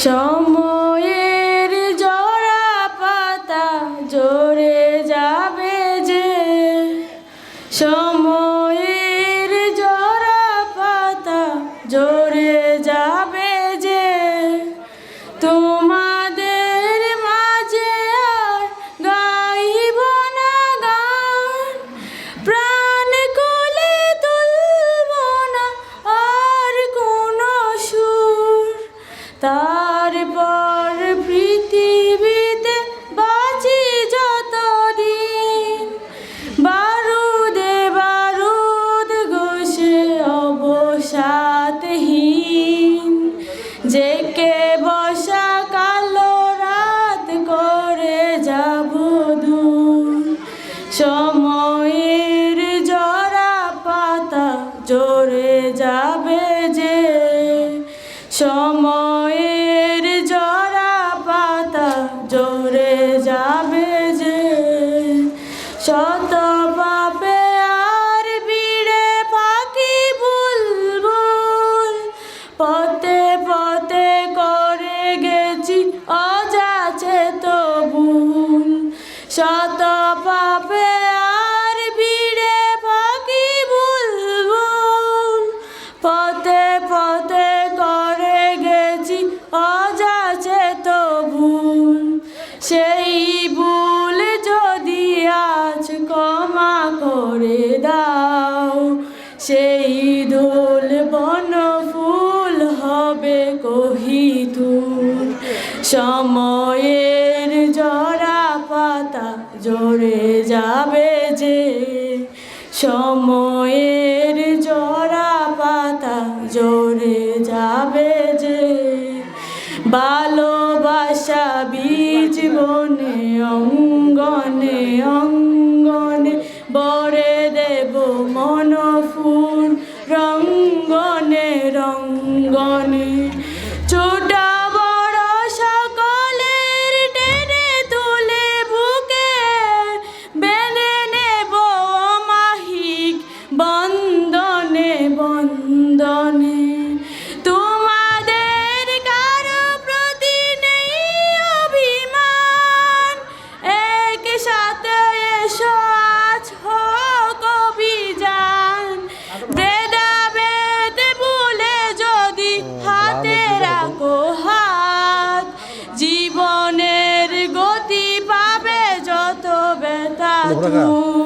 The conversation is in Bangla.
সময়ের জোড়া পাতা জোরে যাবে যে চরে যাবে যে সময়ের জরা পাতা জোরে যাবে যে শত সেই ভুল যদি আজ ক্ষমা করে দাও, সেই দোল বন ফুল হবে কহিতুর সময়ের জরা পাতা জড়ে যাবে যে, সময়ের জরা পাতা জড়ে যাবে যে। বালো জীবনে অঙ্গ Por acá.